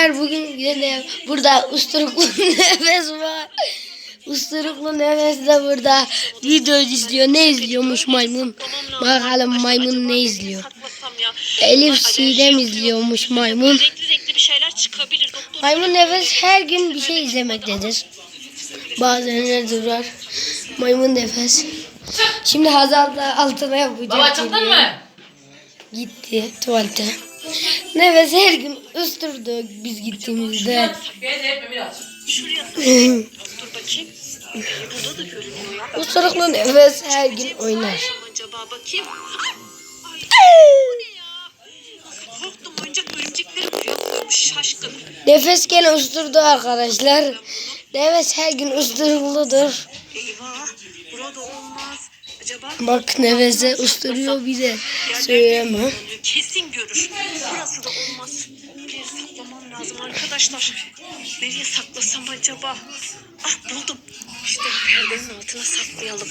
Arkadaşlar bugün yine burada usturuklu nefes var. Usturuklu nefes de burada video izliyor. Ne izliyormuş maymun? Bakalım maymun ne izliyor? Elif alerji izliyormuş maymun. Renkli renkli bir şeyler çıkabilir. Doktor Maymun nefes her gün bir şey izlemektedir. Bazen ne durar. Maymun nefes. Şimdi Hazal da altına yapacak. Baba çıktın mı? Gitti tuvalete. Nefes her gün usturdu biz gittiğimizde. Ya. Usturuklu nefes her gün oynar. Ay, acaba bakayım. Ay, ay, bu ne ya? Korktum oyuncak örümcekleri vuruyormuş şaşkın. Nefes gene usturdu arkadaşlar. Nefes her gün usturukludur. Eyvah burada olmaz. Bak nefese usturuyor bir de söyleme. Kesin görür. Burası da olmaz. Bir saklamam lazım arkadaşlar. Nereye saklasam acaba? Ah buldum. İşte perdenin altına saklayalım.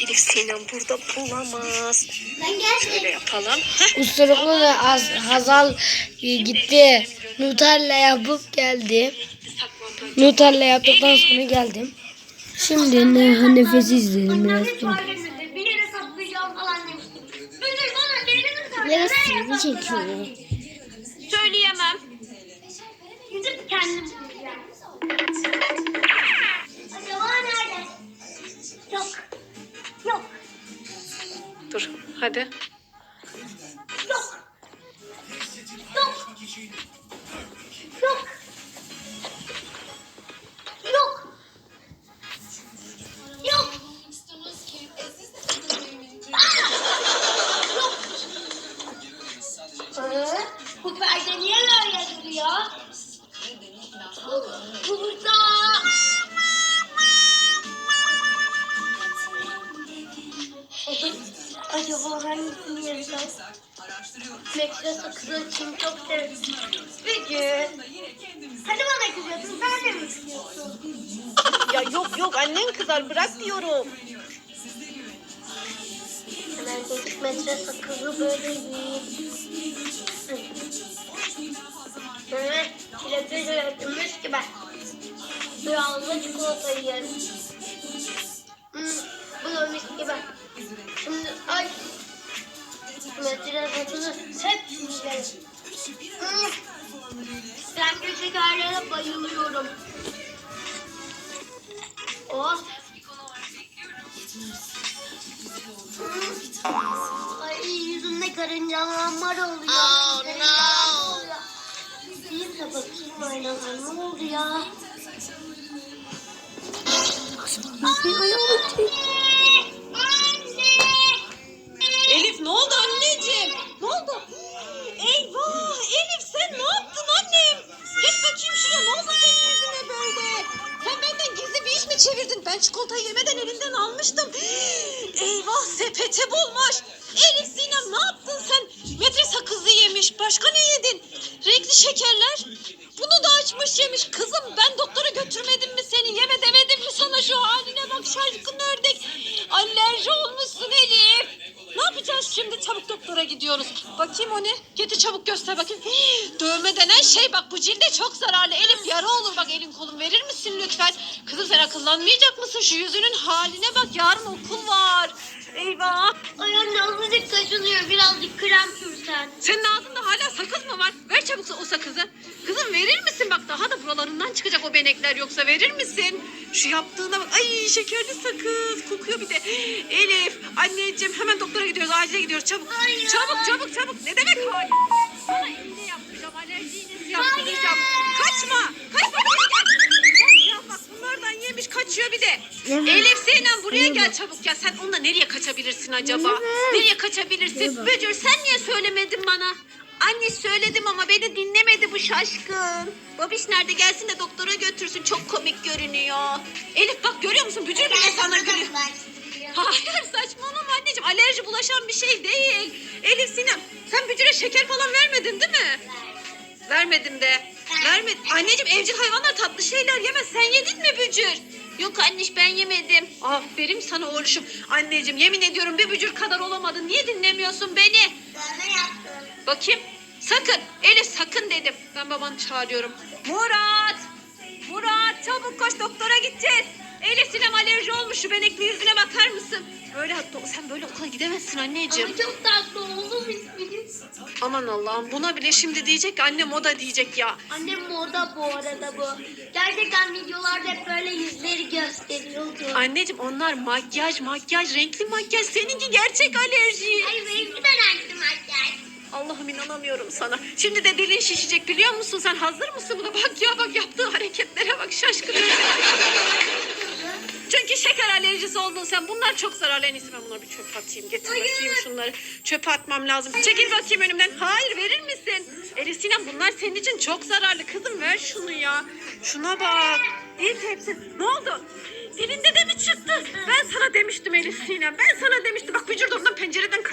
Elif Sinem burada bulamaz. Şöyle yapalım. Usturuklu da az, Hazal gitti. Nutella yapıp geldi. Nutella yaptıktan sonra geldim. Şimdi ne, nefesi izleyelim biraz. Bir Biraz sizi çekiyor. Söyleyemem. Gidip kendim bulacağım. Acaba nerede? Yok. Yok. Dur hadi. Yok. Yok. Yok. Burada. Acaba hangisini yesem? Mekre sakızı için çok sevdim. Peki. Hadi bana kızıyorsun, sen de mi kızıyorsun? Ya yok yok annen kızar bırak diyorum. Hemen çocuk metre sakızı böyle yiyeyim. Evet, çilekli mis gibi. Biraz da çikolata yiyelim. Hmm, bu da mis gibi. Şimdi ay. Metre sakızı hep yiyelim. Hmm. Ben de şekerlere bayılıyorum. Oh. Ay yüzümde karıncalanmalar oluyor. Oh no. Bir de bakayım aynalar ne oldu ya? Elif iş mi çevirdin? Ben çikolatayı yemeden elinden almıştım. Eyvah sepete bulmuş. Elif Sinem ne yaptın sen? Metre sakızı yemiş. Başka ne yedin? Renkli şekerler. Bunu da açmış yemiş. Kızım ben doktora götürmedim mi seni? Yeme demedim mi sana şu haline bak şaşkın ördek. Alerji olmuşsun Elif. Yapacağız şimdi? Çabuk doktora gidiyoruz. Bakayım o ne? Getir çabuk göster bakayım. Dövme denen şey bak bu cilde çok zararlı. Elif yara olur bak elin kolun verir misin lütfen? Kızım sen akıllanmayacak mısın? Şu yüzünün haline bak yarın okul var. Eyvah. Ay anne azıcık kaşınıyor birazcık krem sürsen. Senin ağzında hala sakız mı var? Ver çabuk o sakızı. Kızım verir misin? Bak daha da buralarından çıkacak o benekler yoksa verir misin? Şu yaptığına bak. Ay şekerli sakız. Kokuyor bir de. Elif, anneciğim hemen doktora gidiyoruz. Acile gidiyoruz. Çabuk. Hayır. Çabuk çabuk çabuk. Ne demek hayır? Sana iğne yapacağım. Alerji iğnesi yaptıracağım. Kaçma. Kaçma. buraya gel. Ya bak bunlardan yemiş kaçıyor de. Elif Zeynep buraya gel çabuk ya. Sen onunla nereye kaçabilirsin acaba? Nereye kaçabilirsin? Bücür sen niye söylemedin bana? Anne söyledim ama beni dinlemedi bu şaşkın. Babiş nerede gelsin de doktora götürsün. Çok komik görünüyor. Elif bak görüyor musun? Bücür bile sana gülüyor. Hayır saçmalama anneciğim. Alerji bulaşan bir şey değil. Elif Sinem sen Bücür'e şeker falan vermedin değil mi? Vermedim de. Vermedim. Anneciğim evcil hayvanlar tatlı şeyler yemez. Sen yedin mi Bücür? Yok anneş ben yemedim. Aferin sana oğluşum. Anneciğim yemin ediyorum bir bücür kadar olamadın. Niye dinlemiyorsun beni? Ben ne yaptım? Bakayım. Sakın Elif sakın dedim. Ben babanı çağırıyorum. Murat! Murat çabuk koş doktora gideceğiz. Elif Sinem alerji olmuş şu benekli yüzüne bakar mısın? Böyle sen böyle okula gidemezsin anneciğim. Ama çok tatlı ismini. Aman Allah'ım buna bile şimdi diyecek ki annem o da diyecek ya. Annem moda bu arada bu. Gerçekten videolarda hep böyle yüzleri gösteriyordu. Anneciğim onlar makyaj makyaj renkli makyaj seninki gerçek alerji. Ay benimki de renkli makyaj. Allah'ım inanamıyorum sana. Şimdi de dilin şişecek biliyor musun? Sen hazır mısın buna? Bak ya bak yaptığı hareketlere bak şaşkın. Şeker alerjisi oldun sen. Bunlar çok zararlı. En iyisi ben buna bir çöp atayım. Getir bakayım şunları. Çöpe atmam lazım. Çekil bakayım önümden. Hayır verir misin? Elif Sinem bunlar senin için çok zararlı. Kızım ver şunu ya. Şuna bak. İyi hepsi. Ne oldu? Dilinde de mi çıktı? Ben sana demiştim Elif Sinem. Ben sana demiştim. Bak bücür pencereden kaç.